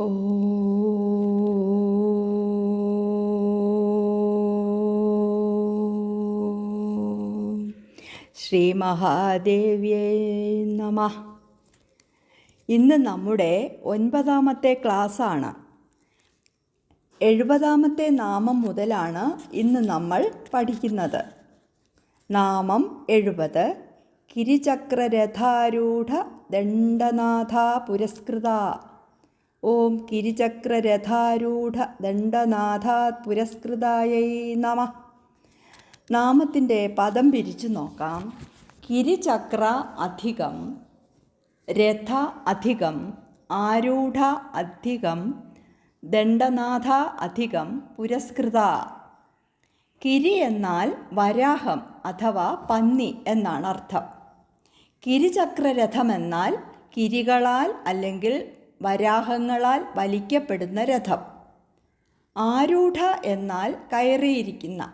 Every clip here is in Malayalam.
ഓ. ശ്രീ നമ. ഇന്ന് നമ്മുടെ ഒൻപതാമത്തെ ക്ലാസ്സാണ്. എഴുപതാമത്തെ നാമം മുതലാണ് ഇന്ന് നമ്മൾ പഠിക്കുന്നത്. നാമം എഴുപത് കിരിചക്രരഥാരൂഢ ദണ്ഡനാഥ പുരസ്കൃത. ഓം കിരിചക്രരഥാരൂഢ ദണ്ഡനാഥാത് പുരസ്കൃതായൈ നമ. നാമത്തിന്റെ പദം പിരിച്ചു നോക്കാം. കിരിചക്ര അധികം രഥ അധികം ആരൂഢ അധികം ദണ്ഡനാഥ അധികം പുരസ്കൃത. കിരി എന്നാൽ വരാഹം അഥവാ പന്നി എന്നാണ് അർത്ഥം. കിരിചക്രരഥമെന്നാൽ കിരികളാൽ അല്ലെങ്കിൽ വരാഹങ്ങളാൽ വലിക്കപ്പെടുന്ന രഥം. ആരൂഢ എന്നാൽ കയറിയിരിക്കുന്ന.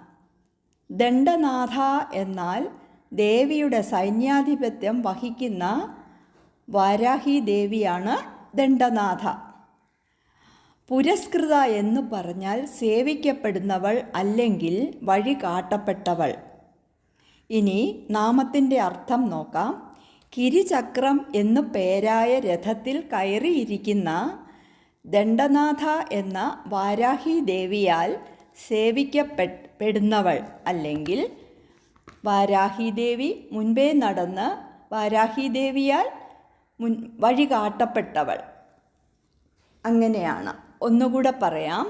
ദണ്ഡനാഥ എന്നാൽ ദേവിയുടെ സൈന്യാധിപത്യം വഹിക്കുന്ന വാരാഹി ദേവിയാണ് ദണ്ഡനാഥ. പുരസ്കൃത എന്ന് പറഞ്ഞാൽ സേവിക്കപ്പെടുന്നവൾ അല്ലെങ്കിൽ വഴി കാട്ടപ്പെട്ടവൾ ഇനി നാമത്തിന്റെ അർത്ഥം നോക്കാം. കിരിചക്രം എന്നു പേരായ രഥത്തിൽ കയറിയിരിക്കുന്ന ദണ്ഡനാഥ എന്ന വാരാഹി ദേവിയാൽ സേവിക്കപ്പെടുന്നവൾ അല്ലെങ്കിൽ വാരാഹി ദേവി മുൻപേ നടന്ന് വാരാഹി ദേവിയാൽ മുൻ വഴികാട്ടപ്പെട്ടവൾ. അങ്ങനെയാണ്. ഒന്നുകൂടെ പറയാം.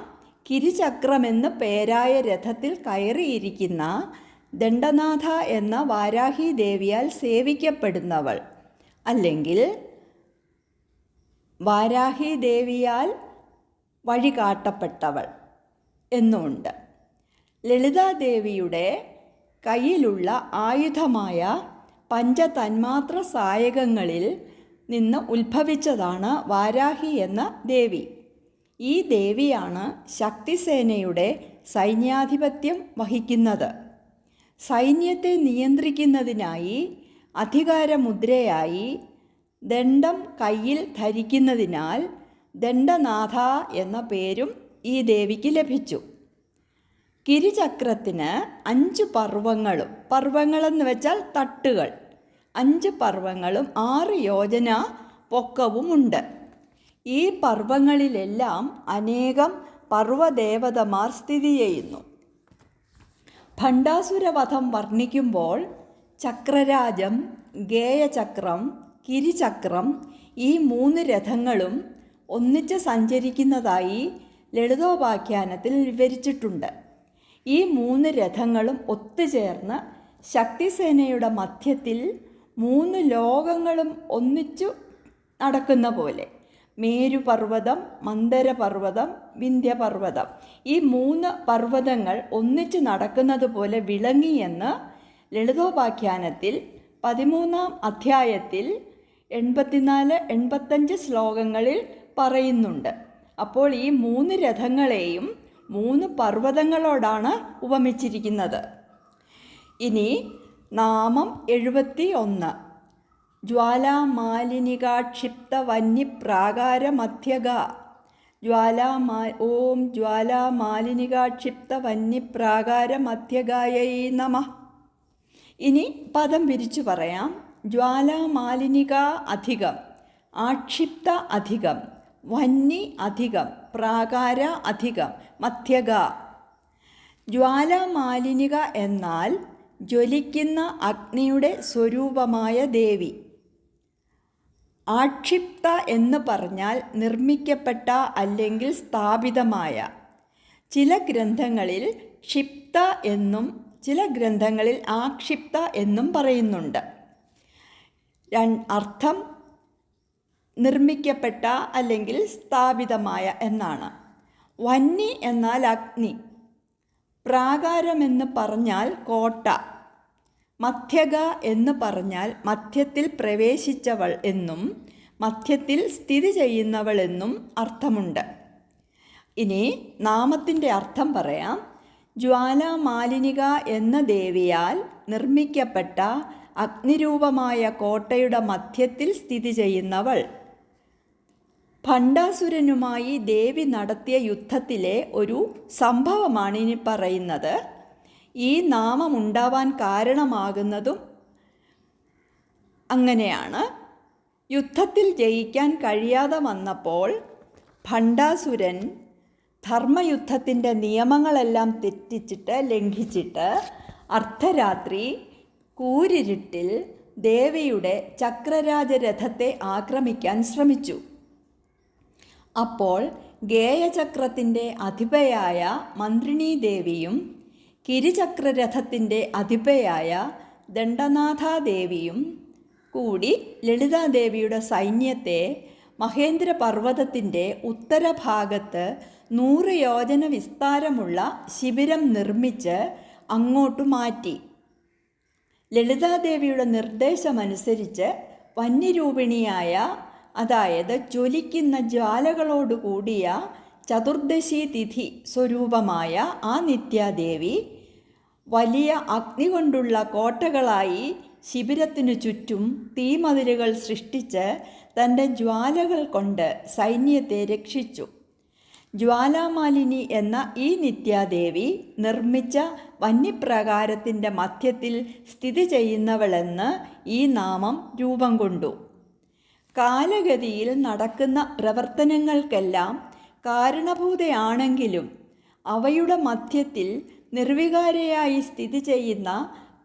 കിരിചക്രമെന്ന് പേരായ രഥത്തിൽ കയറിയിരിക്കുന്ന ദണ്ഡനാഥ എന്ന വാരാഹി ദേവിയാൽ സേവിക്കപ്പെടുന്നവൾ. അല്ലെങ്കിൽ വാരാഹി ദേവിയാൽ വഴികാട്ടപ്പെട്ടവൾ എന്നുണ്ട്. ലളിതാദേവിയുടെ കയ്യിലുള്ള ആയുധമായ പഞ്ചതന്മാത്ര സായകങ്ങളിൽ നിന്ന് ഉത്ഭവിച്ചതാണ് വാരാഹി എന്ന ദേവി. ഈ ദേവിയാണ് ശക്തിസേനയുടെ സൈന്യാധിപത്യം വഹിക്കുന്നത്. സൈന്യത്തെ നിയന്ത്രിക്കുന്നതിനായി അധികാരമുദ്രയായി ദണ്ഡം കയ്യിൽ ധരിക്കുന്നതിനാൽ ദണ്ഡനാഥ എന്ന പേരും ഈ ദേവിക്ക് ലഭിച്ചു. കിരിചക്രത്തിന് അഞ്ച് പർവങ്ങളും പർവങ്ങളെന്ന് വെച്ചാൽ തട്ടുകൾ അഞ്ച് പർവങ്ങളും ആറ് യോജന പൊക്കവുമുണ്ട്. ഈ പർവങ്ങളിലെല്ലാം അനേകം പർവദേവതമാർ സ്ഥിതി ചെയ്യുന്നു. ഭണ്ഡാസുരവധം വർണിക്കുമ്പോൾ ചക്രരാജം ഗേയചക്രം കിരിചക്രം ഈ മൂന്ന് രഥങ്ങളും ഒന്നിച്ച് സഞ്ചരിക്കുന്നതായി ലളിതോപാഖ്യാനത്തിൽ വിവരിച്ചിട്ടുണ്ട്. ഈ മൂന്ന് രഥങ്ങളും ഒത്തുചേർന്ന് ശക്തിസേനയുടെ മധ്യത്തിൽ മൂന്ന് ലോകങ്ങളും ഒന്നിച്ചു നടക്കുന്ന പോലെ. മേരുപർവതം മന്ദരപർവതം വിന്ധ്യപർവതം. ഈ മൂന്ന് പർവതങ്ങൾ ഒന്നിച്ച് നടക്കുന്നത് പോലെ വിളങ്ങിയെന്ന് ലളിതോപാഖ്യാനത്തിൽ പതിമൂന്നാം അധ്യായത്തിൽ എൺപത്തിനാല് എൺപത്തഞ്ച് ശ്ലോകങ്ങളിൽ പറയുന്നുണ്ട്. അപ്പോൾ ഈ മൂന്ന് രഥങ്ങളെയും മൂന്ന് പർവതങ്ങളോടാണ് ഉപമിച്ചിരിക്കുന്നത്. ഇനി നാമം എഴുപത്തി ഒന്ന് ജ്വാലാമാലിനികാക്ഷിപ്ത വന്യപ്രാകാരമധ്യക ജ്വാലാമാ ഓം ജ്വാലാമാലിനികാക്ഷിപ്ത വന്യപ്രാകാരമധ്യകായൈ നമ. ഇനി പദം വിരിച്ചു പറയാം. ജ്വാലാമാലിനിക അധികം ആക്ഷിപ്ത അധികം വന്നി അധികം പ്രാകാര അധികം മധ്യക ജ്വാലാമാലിനിക എന്നാൽ ജ്വലിക്കുന്ന അഗ്നിയുടെ സ്വരൂപമായ ദേവി. ആക്ഷിപ്ത എന്ന് പറഞ്ഞാൽ നിർമ്മിക്കപ്പെട്ട അല്ലെങ്കിൽ സ്ഥാപിതമായ. ചില ഗ്രന്ഥങ്ങളിൽ ക്ഷിപ്ത എന്നും ചില ഗ്രന്ഥങ്ങളിൽ ആക്ഷിപ്ത എന്നും പറയുന്നുണ്ട്. അർത്ഥം നിർമ്മിക്കപ്പെട്ട അല്ലെങ്കിൽ സ്ഥാപിതമായ എന്നാണ്. വന്നി എന്നാൽ അഗ്നി. പ്രാകാരമെന്ന് പറഞ്ഞാൽ കോട്ട. മധ്യക എന്ന് പറഞ്ഞാൽ മധ്യത്തിൽ പ്രവേശിച്ചവൾ എന്നും മധ്യത്തിൽ സ്ഥിതി ചെയ്യുന്നവൾ എന്നും അർത്ഥമുണ്ട്. ഇനി നാമത്തിന്റെ അർത്ഥം പറയാം. ജ്വാലാമാലിനിക എന്ന ദേവിയാൽ നിർമ്മിക്കപ്പെട്ട അഗ്നിരൂപമായ കോട്ടയുടെ മധ്യത്തിൽ സ്ഥിതി ചെയ്യുന്നവൾ. ഭണ്ഡാസുരനുമായി ദേവി നടത്തിയ യുദ്ധത്തിലെ ഒരു സംഭവമാണ് ഇനി പറയുന്നത്. ഈ നാമം ഉണ്ടാവാൻ കാരണമാകുന്നതും അങ്ങനെയാണ്. യുദ്ധത്തിൽ ജയിക്കാൻ കഴിയാതെ വന്നപ്പോൾ ഭണ്ഡാസുരൻ ധർമ്മയുദ്ധത്തിന്റെ നിയമങ്ങളെല്ലാം തെറ്റിച്ചിട്ട് ലംഘിച്ചിട്ട് അർദ്ധരാത്രി കൂരിരുട്ടിൽ ദേവിയുടെ ചക്രരാജരഥത്തെ ആക്രമിക്കാൻ ശ്രമിച്ചു. അപ്പോൾ ഗേയചക്രത്തിന്റെ അധിപയായ മന്ത്രിണീ ദേവിയും കിരിചക്രരഥത്തിന്റെ അധിപയായ ദണ്ഡനാഥാദേവിയും കൂടി ലളിതാദേവിയുടെ സൈന്യത്തെ മഹേന്ദ്ര പർവതത്തിന്റെ ഉത്തരഭാഗത്ത് നൂറ് യോജന വിസ്താരമുള്ള ശിബിരം നിർമ്മിച്ച് അങ്ങോട്ട് മാറ്റി. ലളിതാദേവിയുടെ നിർദ്ദേശമനുസരിച്ച് വന്യരൂപിണിയായ അതായത് ജ്വലിക്കുന്ന ജ്വാലകളോടുകൂടിയ ചതുർദശി തിഥി സ്വരൂപമായ ആ നിത്യാദേവി വലിയ അഗ്നി കൊണ്ടുള്ള കോട്ടകളായി ശിബിരത്തിനു ചുറ്റും തീമതിലുകൾ സൃഷ്ടിച്ച് തന്റെ ജ്വാലകൾ കൊണ്ട് സൈന്യത്തെ രക്ഷിച്ചു. ജ്വാലാമാലിനി എന്ന ഈ നിത്യാദേവി നിർമ്മിച്ച വന്യപ്രകാരത്തിന്റെ മധ്യത്തിൽ സ്ഥിതി ചെയ്യുന്നവളെന്ന് ഈ നാമം രൂപം കൊണ്ടു. കാലഗതിയിൽ നടക്കുന്ന പ്രവർത്തനങ്ങൾക്കെല്ലാം കാരണഭൂതയാണെങ്കിലും അവയുടെ മധ്യത്തിൽ നിർവികാരയായി സ്ഥിതി ചെയ്യുന്ന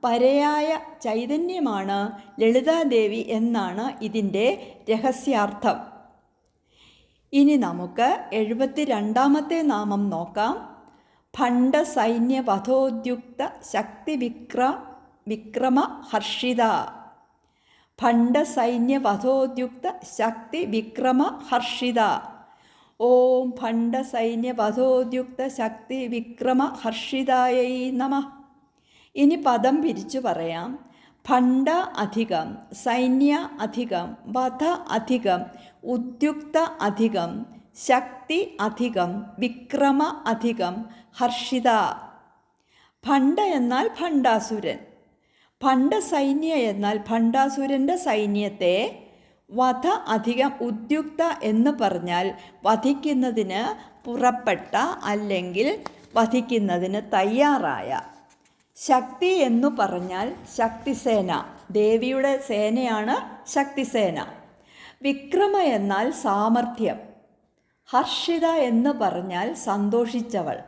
പരയായ ചൈതന്യമാണ് ലളിതാദേവി എന്നാണ് ഇതിന്റെ രഹസ്യാർത്ഥം. ഇനി നമുക്ക് എഴുപത്തി രണ്ടാമത്തെ നാമം നോക്കാം. ഭണ്ഡ ശക്തിവിക്ര വധോദ്യുക്ത ശക്തി വിക്ര വിക്രമ ഹർഷിത. ഭണ്ഡ സൈന്യ വധോദ്യുക്ത ശക്തി വിക്രമ ഹർഷിത. ഓം ഭണ്ഡ സൈന്യ വധോദ്യുക്ത ശക്തി വിക്രമ ഹർഷിതായൈ നമ. ഇനി പദം പിരിച്ചു പറയാം. ഭണ്ഡ അധികം സൈന്യ അധികം വധ അധികം ഉദ്യുക്ത അധികം ശക്തി അധികം വിക്രമ അധികം ഹർഷിത. ഭണ്ഡ എന്നാൽ ഭണ്ഡാസുരൻ ഭണ്ഡ സൈന്യ എന്നാൽ ഭണ്ഡാസുരന്റെ സൈന്യത്തെ വധ അധികം ഉദ്യുക്ത എന്ന് പറഞ്ഞാൽ വധിക്കുന്നതിന് പുറപ്പെട്ട അല്ലെങ്കിൽ വധിക്കുന്നതിന് തയ്യാറായ. ശക്തി എന്നു പറഞ്ഞാൽ ശക്തിസേന. ദേവിയുടെ സേനയാണ് ശക്തിസേന. വിക്രമ എന്നാൽ സാമർഥ്യം. ഹർഷിത എന്ന് പറഞ്ഞാൽ സന്തോഷിച്ചവൾ.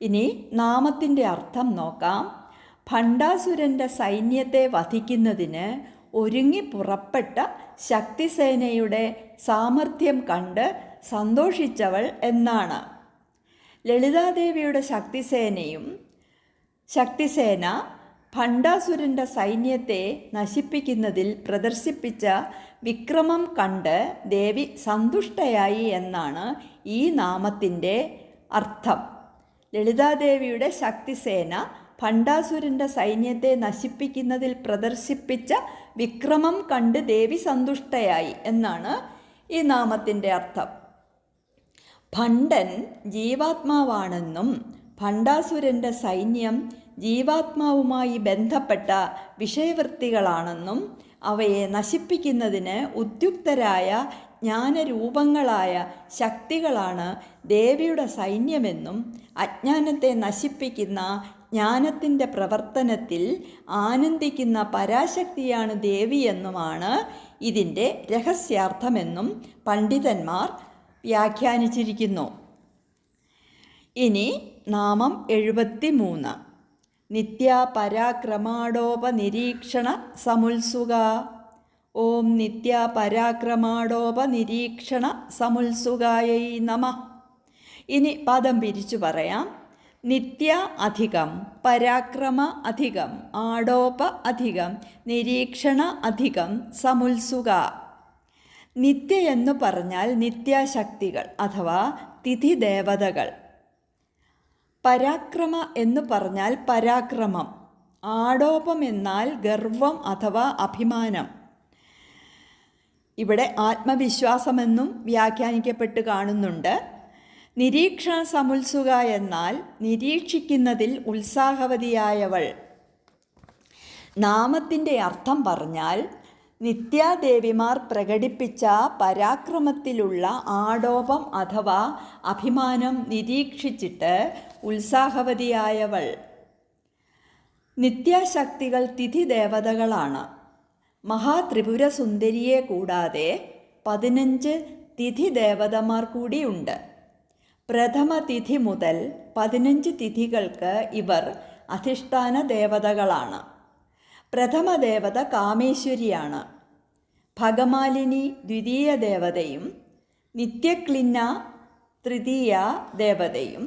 ഇനി നാമത്തിന്റെ അർത്ഥം നോക്കാം. ഭണ്ഡാസുരന്റെ സൈന്യത്തെ വധിക്കുന്നതിന് ഒരുങ്ങി പുറപ്പെട്ട ശക്തിസേനയുടെ സാമർഥ്യം കണ്ട് സന്തോഷിച്ചവൾ എന്നാണ്. ലളിതാദേവിയുടെ ശക്തിസേനയും ശക്തിസേന ഭണ്ഡാസുരന്റെ സൈന്യത്തെ നശിപ്പിക്കുന്നതിൽ പ്രദർശിപ്പിച്ച വിക്രമം കണ്ട് ദേവി സന്തുഷ്ടയായി എന്നാണ് ഈ നാമത്തിന്റെ അർത്ഥം. ലളിതാദേവിയുടെ ശക്തിസേന ഭണ്ഡാസുരന്റെ സൈന്യത്തെ നശിപ്പിക്കുന്നതിൽ പ്രദർശിപ്പിച്ച വിക്രമം കണ്ട് ദേവി സന്തുഷ്ടയായി എന്നാണ് ഈ നാമത്തിന്റെ അർത്ഥം. ഭണ്ഡൻ ജീവാത്മാവാണെന്നും ഭണ്ഡാസുരന്റെ സൈന്യം ജീവാത്മാവുമായി ബന്ധപ്പെട്ട വിഷയവൃത്തികളാണെന്നും അവയെ നശിപ്പിക്കുന്നതിന് ഉദ്യുക്തരായ ജ്ഞാനരൂപങ്ങളായ ശക്തികളാണ് ദേവിയുടെ സൈന്യമെന്നും അജ്ഞാനത്തെ നശിപ്പിക്കുന്ന ജ്ഞാനത്തിന്റെ പ്രവർത്തനത്തിൽ ആനന്ദിക്കുന്ന പരാശക്തിയാണ് ദേവിയെന്നുമാണ് ഇതിന്റെ രഹസ്യാർത്ഥമെന്നും പണ്ഡിതന്മാർ വ്യാഖ്യാനിച്ചിരിക്കുന്നു. ഇനി നാമം എഴുപത്തി മൂന്ന് നിത്യാപരാക്രമാടോപനിരീക്ഷണ സമുത്സുക. ഓം നിത്യാപരാക്രമാടോപനിരീക്ഷണ സമുത്സുകായൈ നമ. ഇനി പദം പിരിച്ചു പറയാം. നിത്യ അധികം പരാക്രമ അധികം ആടോപ അധികം നിരീക്ഷണ അധികം സമുത്സുക. നിത്യ എന്ന് പറഞ്ഞാൽ നിത്യാശക്തികൾ അഥവാ തിഥി ദേവതകൾ പരാക്രമ എന്ന് പറഞ്ഞാൽ പരാക്രമം. ആടോപം എന്നാൽ ഗർവം അഥവാ അഭിമാനം. ഇവിടെ ആത്മവിശ്വാസമെന്നും വ്യാഖ്യാനിക്കപ്പെട്ട് കാണുന്നുണ്ട്. നിരീക്ഷണ സമുത്സുക എന്നാൽ നിരീക്ഷിക്കുന്നതിൽ ഉത്സാഹവതിയായവൾ. നാമത്തിന്റെ അർത്ഥം പറഞ്ഞാൽ നിത്യാദേവിമാർ പ്രകടിപ്പിച്ച പരാക്രമത്തിലുള്ള ആടോപം അഥവാ അഭിമാനം നിരീക്ഷിച്ചിട്ട് ഉത്സാഹവതിയായവൾ. നിത്യാശക്തികൾ തിഥി ദേവതകളാണ്. മഹാത്രിപുര സുന്ദരിയെ കൂടാതെ പതിനഞ്ച് തിഥി ദേവതമാർ കൂടിയുണ്ട്. പ്രഥമ തിഥി മുതൽ പതിനഞ്ച് തിഥികൾക്ക് ഇവർ അധിഷ്ഠാന ദേവതകളാണ്. പ്രഥമ ദേവത കാമേശ്വരിയാണ്. ഭഗമാലിനി ദ്വിതീയ ദേവതയും നിത്യക്ലിന്ന തൃതീയ ദേവതയും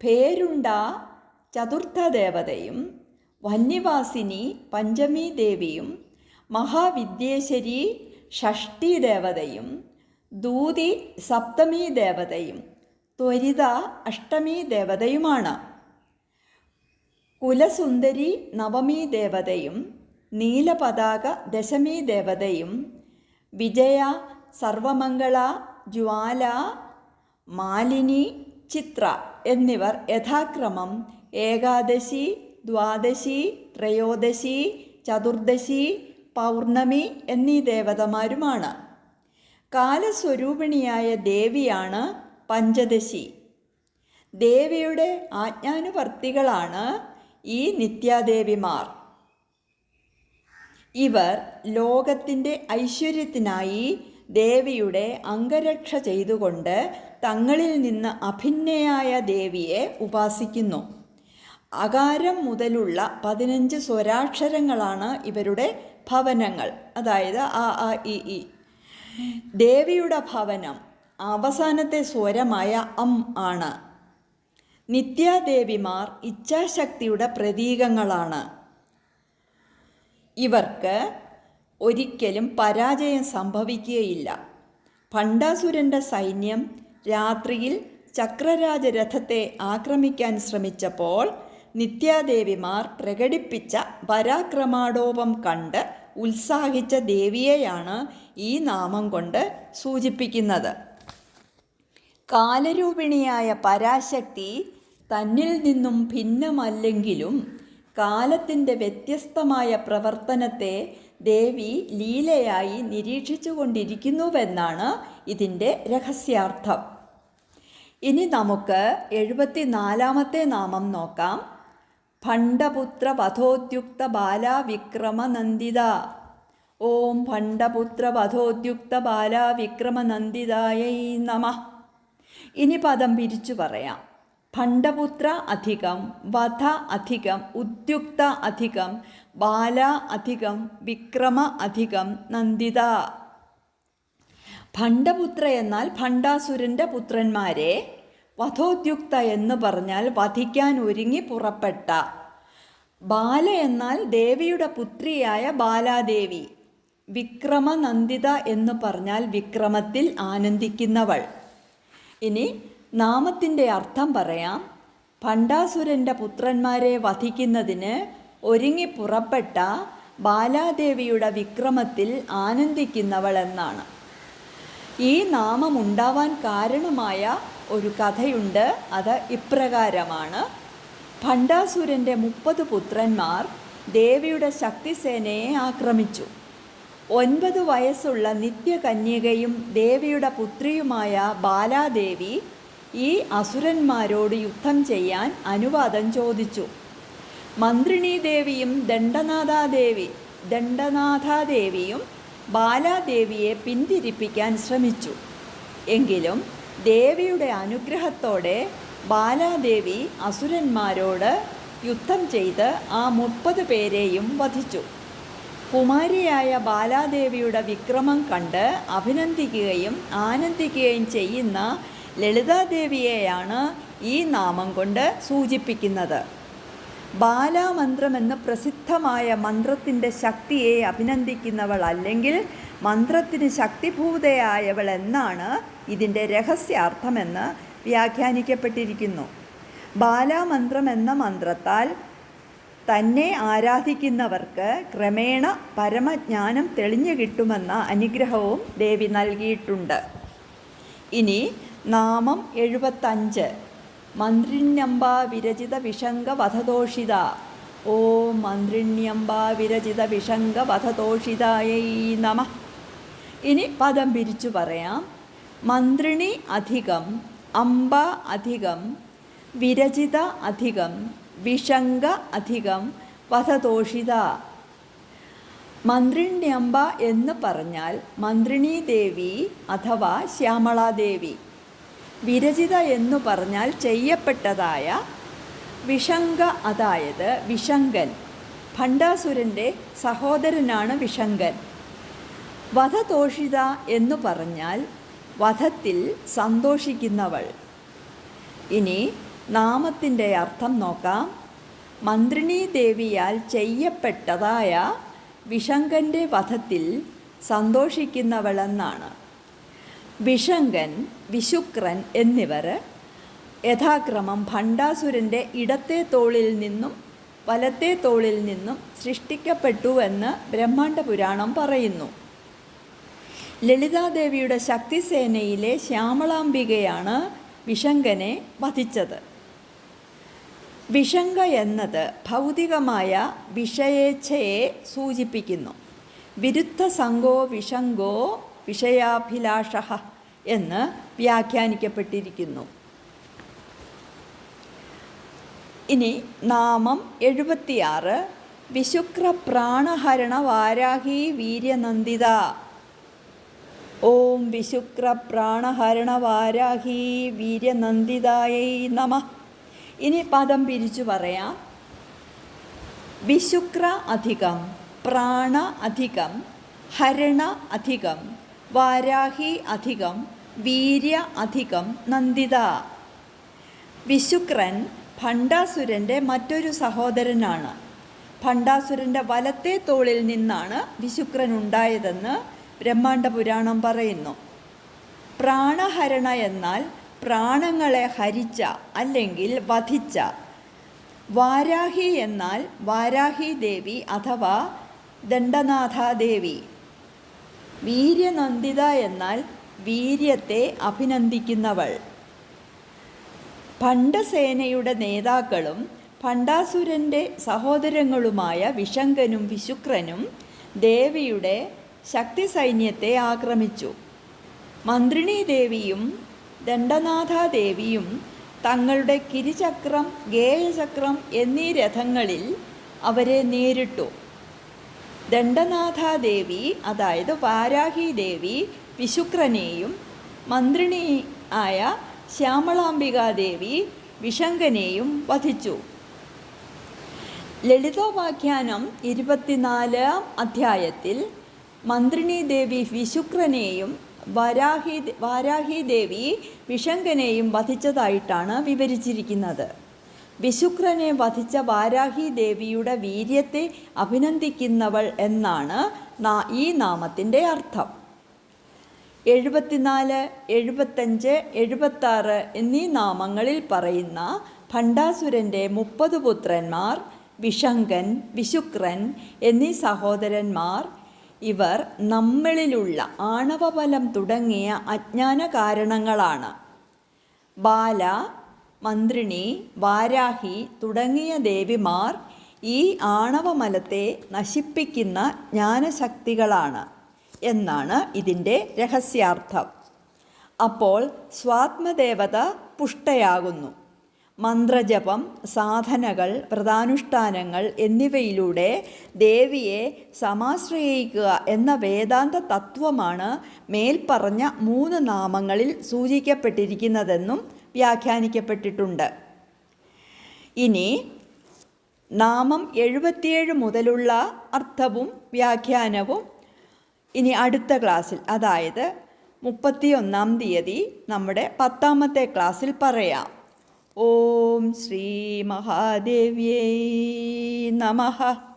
പേരുണ്ട ചതുർത്ഥ ദേവതയും വന്യവാസിനി പഞ്ചമി ദേവിയും മഹാവിദ്യേശ്വരി ഷഷ്ടി ദേവതയും ദൂതി സപ്തമി ദേവതയും ത്വരിത അഷ്ടമി ദേവതയുമാണ്. കുലസുന്ദരി നവമി ദേവതയും നീലപതാക ദശമി ദേവതയും വിജയ സർവമംഗള ജ്വാല മാലിനി ചിത്ര എന്നിവർ യഥാക്രമം ഏകാദശി ദ്വാദശി ത്രയോദശി ചതുർദശി പൗർണമി എന്നീ ദേവതമാരുമാണ്. കാലസ്വരൂപിണിയായ ദേവിയാണ് പഞ്ചദശി. ദേവിയുടെ ആജ്ഞാനുവർത്തികളാണ് ഈ നിത്യാദേവിമാർ. ഇവർ ലോകത്തിന്റെ ഐശ്വര്യത്തിനായി ദേവിയുടെ അംഗരക്ഷ ചെയ്തുകൊണ്ട് തങ്ങളിൽ നിന്ന് അഭിന്നയായ ദേവിയെ ഉപാസിക്കുന്നു. അകാരം മുതലുള്ള പതിനഞ്ച് സ്വരാക്ഷരങ്ങളാണ് ഇവരുടെ ഭവനങ്ങൾ. അതായത് ആ ആ ഇ ദേവിയുടെ ഭവനം അവസാനത്തെ സ്വരമായ അം ആണ്. നിത്യാദേവിമാർ ഇച്ഛാശക്തിയുടെ പ്രതീകങ്ങളാണ്. ഇവർക്ക് ഒരിക്കലും പരാജയം സംഭവിക്കുകയില്ല. ഭണ്ഡാസുരന്റെ സൈന്യം രാത്രിയിൽ ചക്രരാജരഥത്തെ ആക്രമിക്കാൻ ശ്രമിച്ചപ്പോൾ നിത്യാദേവിമാർ പ്രകടിപ്പിച്ച പരാക്രമാടോപം കണ്ട് ഉത്സാഹിച്ച ദേവിയെയാണ് ഈ നാമം കൊണ്ട് സൂചിപ്പിക്കുന്നത്. കാലരൂപിണിയായ പരാശക്തി തന്നിൽ നിന്നും ഭിന്നമല്ലെങ്കിലും കാലത്തിന്റെ വ്യത്യസ്തമായ പ്രവർത്തനത്തെ ദേവി ലീലയായി നിരീക്ഷിച്ചു കൊണ്ടിരിക്കുന്നുവെന്നാണ് ഇതിന്റെ രഹസ്യാർത്ഥം. ഇനി നമുക്ക് എഴുപത്തിനാലാമത്തെ നാമം നോക്കാം. ഭണ്ഡപുത്ര വധോദ്യുക്ത ബാലാവിക്രമനന്ദിത. ഓം ഭണ്ഡപുത്ര വധോദ്യുക്ത ബാലാവിക്രമനന്ദിതായൈ നമ. ഇനി പദം പിരിച്ചു പറയാം. ഭണ്ഡപുത്ര അധികം വധ അധികം ഉദ്യുക്ത അധികം ബാല അധികം വിക്രമ അധികം നന്ദിത. ഭണ്ഡപുത്ര എന്നാൽ ഭണ്ഡാസുരന്റെ പുത്രന്മാരെ. വധോദ്യുക്ത എന്ന് പറഞ്ഞാൽ വധിക്കാൻ ഒരുങ്ങി പുറപ്പെട്ട. ബാല എന്നാൽ ദേവിയുടെ പുത്രിയായ ബാലാദേവി. വിക്രമനന്ദിത എന്ന് പറഞ്ഞാൽ വിക്രമത്തിൽ ആനന്ദിക്കുന്നവൾ. ഇനി നാമത്തിന്റെ അർത്ഥം പറയാം. ഭണ്ഡാസുരന്റെ പുത്രന്മാരെ വധിക്കുന്നതിന് ഒരുങ്ങി പുറപ്പെട്ട ബാലാദേവിയുടെ വിക്രമത്തിൽ ആനന്ദിക്കുന്നവൾ എന്നാണ്. ഈ നാമം ഉണ്ടാവാൻ കാരണമായ ഒരു കഥയുണ്ട്. അത് ഇപ്രകാരമാണ്. ഭണ്ഡാസുരന്റെ മുപ്പത് പുത്രന്മാർ ദേവിയുടെ ശക്തിസേനയെ ആക്രമിച്ചു. ഒൻപത് വയസ്സുള്ള നിത്യകന്യകയും ദേവിയുടെ പുത്രിയുമായ ബാലാദേവി ഈ അസുരന്മാരോട് യുദ്ധം ചെയ്യാൻ അനുവാദം ചോദിച്ചു. മന്ത്രിണി ദേവിയും ദണ്ഡനാഥാദേവി ദണ്ഡനാഥാദേവിയും ബാലാദേവിയെ പിന്തിരിപ്പിക്കാൻ ശ്രമിച്ചു. എങ്കിലും ദേവിയുടെ അനുഗ്രഹത്തോടെ ബാലാദേവി അസുരന്മാരോട് യുദ്ധം ചെയ്ത് ആ മുപ്പത് പേരെയും വധിച്ചു. കുമാരിയായ ബാലാദേവിയുടെ വിക്രമം കണ്ട് അഭിനന്ദിക്കുകയും ആനന്ദിക്കുകയും ചെയ്യുന്ന ലളിതാദേവിയെയാണ് ഈ നാമം കൊണ്ട് സൂചിപ്പിക്കുന്നത്. ബാലാമന്ത്രമെന്ന് പ്രസിദ്ധമായ മന്ത്രത്തിന്റെ ശക്തിയെ അഭിനന്ദിക്കുന്നവൾ അല്ലെങ്കിൽ മന്ത്രത്തിന് ശക്തിഭൂതയായവൾ എന്നാണ് ഇതിന്റെ രഹസ്യാർത്ഥമെന്ന് വ്യാഖ്യാനിക്കപ്പെട്ടിരിക്കുന്നു. ബാലാമന്ത്രം എന്ന മന്ത്രത്താൽ തന്നെ ആരാധിക്കുന്നവർക്ക് ക്രമേണ പരമജ്ഞാനം തെളിഞ്ഞു കിട്ടുമെന്ന അനുഗ്രഹവും ദേവി നൽകിയിട്ടുണ്ട്. ഇനി നാമം എഴുപത്തഞ്ച്. മന്ത്രിന്യമ്പ വിരചിത വിഷംഗ വധദോഷിത ഓ മന്ത്രിണ്യംബ വിരചിത വിഷംഗവധതോഷിതായൈ നമ. ഇനി പദം പിരിച്ചു പറയാം. മന്ത്രിണി അധികം അംബ അധികം വിരചിത അധികം വിഷംഗ അധികം വധതോഷിത മന്ത്രിണ്യംബ എന്ന് പറഞ്ഞാൽ മന്ത്രിണീ ദേവി അഥവാ ശ്യാമളാദേവി വിരചിത എന്നു പറഞ്ഞാൽ ചെയ്യപ്പെട്ടതായ വിഷങ്ക അതായത് വിഷങ്കൻ ഭണ്ഡാസുരന്റെ സഹോദരനാണ് വിഷങ്കൻ വധതോഷിത എന്നു പറഞ്ഞാൽ വധത്തിൽ സന്തോഷിക്കുന്നവൾ. ഇനി നാമത്തിന്റെ അർത്ഥം നോക്കാം. മന്ത്രിണി ദേവിയാൽ ചെയ്യപ്പെട്ടതായ വിഷങ്കന്റെ വധത്തിൽ സന്തോഷിക്കുന്നവളെന്നാണ്. വിഷങ്കൻ വിശുക്രൻ എന്നിവർ യഥാക്രമം ഭണ്ഡാസുരന്റെ ഇടത്തെ തോളിൽ നിന്നും വലത്തെ തോളിൽ നിന്നും സൃഷ്ടിക്കപ്പെട്ടുവെന്ന് ബ്രഹ്മാണ്ഡ പുരാണം പറയുന്നു. ലളിതാദേവിയുടെ ശക്തിസേനയിലെ ശ്യാമളാംബികയാണ് വിഷങ്കനെ വധിച്ചത്. വിഷങ്ക എന്നത് ഭൗതികമായ വിഷയേച്ഛയെ സൂചിപ്പിക്കുന്നു. വിരുദ്ധ സംഘോ വിഷങ്കോ വിഷയാഭിലാഷ എന്ന് വ്യാഖ്യാനിക്കപ്പെട്ടിരിക്കുന്നു. ഇനി നാമം എഴുപത്തിയാറ്. വിശുക്ര പ്രാണഹരണ വാരാഹി വീര്യനന്ദിത. ഓം വിശുക്ര പ്രാണഹരണ വാരാഹി വീര്യനന്ദിതായൈ നമ. ഇനി പദം പിരിച്ചു പറയാം. വിശുക്ര അധികം പ്രാണ അധികം ഹരണ അധികം വാരാഹി അധികം വീര്യ അധികം നന്ദിത. വിശുക്രൻ ഭണ്ഡാസുരന്റെ മറ്റൊരു സഹോദരനാണ്. ഭണ്ഡാസുരന്റെ വലത്തെ തോളിൽ നിന്നാണ് വിശുക്രൻ ഉണ്ടായതെന്ന് ബ്രഹ്മാണ്ഡ പുരാണം പറയുന്നു. പ്രാണഹരണ എന്നാൽ പ്രാണങ്ങളെ ഹരിച്ച അല്ലെങ്കിൽ വധിച്ച. വാരാഹി എന്നാൽ വാരാഹി ദേവി അഥവാ ദണ്ഡനാഥാദേവി. വീര്യനന്ദിത എന്നാൽ വീര്യത്തെ അഭിനന്ദിക്കുന്നവൾ. ഭണ്ഡസേനയുടെ നേതാക്കളും ഭണ്ഡാസുരന്റെ സഹോദരങ്ങളുമായ വിശങ്കനും വിശുക്രനും ദേവിയുടെ ശക്തി സൈന്യത്തെ ആക്രമിച്ചു. മന്ത്രിണി ദേവിയും ദണ്ഡനാഥാദേവിയും തങ്ങളുടെ കിരിചക്രം ഗേയചക്രം എന്നീ രഥങ്ങളിൽ അവരെ നേരിട്ടു. ദണ്ഡനാഥാദേവി അതായത് വാരാഹി ദേവി വിശുക്രനെയും മന്ത്രിണി ആയ ശ്യാമളാംബികാദേവി വിശങ്കനെയും വധിച്ചു. ലളിതോപാഖ്യാനം ഇരുപത്തിനാലാം അധ്യായത്തിൽ മന്ത്രിണി ദേവി വിശുക്രനെയും വരാഹി വാരാഹി ദേവി വിഷങ്കനെയും വധിച്ചതായിട്ടാണ് വിവരിച്ചിരിക്കുന്നത്. വിശുക്രനെ വധിച്ച വാരാഹി ദേവിയുടെ വീര്യത്തെ അഭിനന്ദിക്കുന്നവൾ എന്നാണ് ഈ നാമത്തിന്റെ അർത്ഥം. എഴുപത്തിനാല് എഴുപത്തഞ്ച് എഴുപത്താറ് എന്നീ നാമങ്ങളിൽ പറയുന്ന ഭണ്ഡാസുരന്റെ മുപ്പത് പുത്രന്മാർ വിഷങ്കൻ വിശുക്രൻ എന്നീ സഹോദരന്മാർ ഇവർ നമ്മളിലുള്ള ആണവബലം തുടങ്ങിയ അജ്ഞാന കാരണങ്ങളാണ്. ബാല മന്ത്രിണി വാരാഹി തുടങ്ങിയ ദേവിമാർ ഈ ആണവമലത്തെ നശിപ്പിക്കുന്ന ജ്ഞാനശക്തികളാണ് എന്നാണ് ഇതിന്റെ രഹസ്യാർത്ഥം. അപ്പോൾ സ്വാത്മദേവത പുഷ്ടയാകുന്നു. മന്ത്രജപം സാധനകൾ വ്രതാനുഷ്ഠാനങ്ങൾ എന്നിവയിലൂടെ ദേവിയെ സമാശ്രയിക്കുക എന്ന വേദാന്ത തത്വമാണ് മേൽപ്പറഞ്ഞ മൂന്ന് നാമങ്ങളിൽ സൂചിക്കപ്പെട്ടിരിക്കുന്നതെന്നും വ്യാഖ്യാനിക്കപ്പെട്ടിട്ടുണ്ട്. ഇനി നാമം എഴുപത്തിയേഴ് മുതലുള്ള അർത്ഥവും വ്യാഖ്യാനവും ഇനി അടുത്ത ക്ലാസ്സിൽ അതായത് മുപ്പത്തിയൊന്നാം തീയതി നമ്മുടെ പത്താമത്തെ ക്ലാസ്സിൽ പറയാം. ഓം ശ്രീ മഹാദേവ്യൈ നമഃ.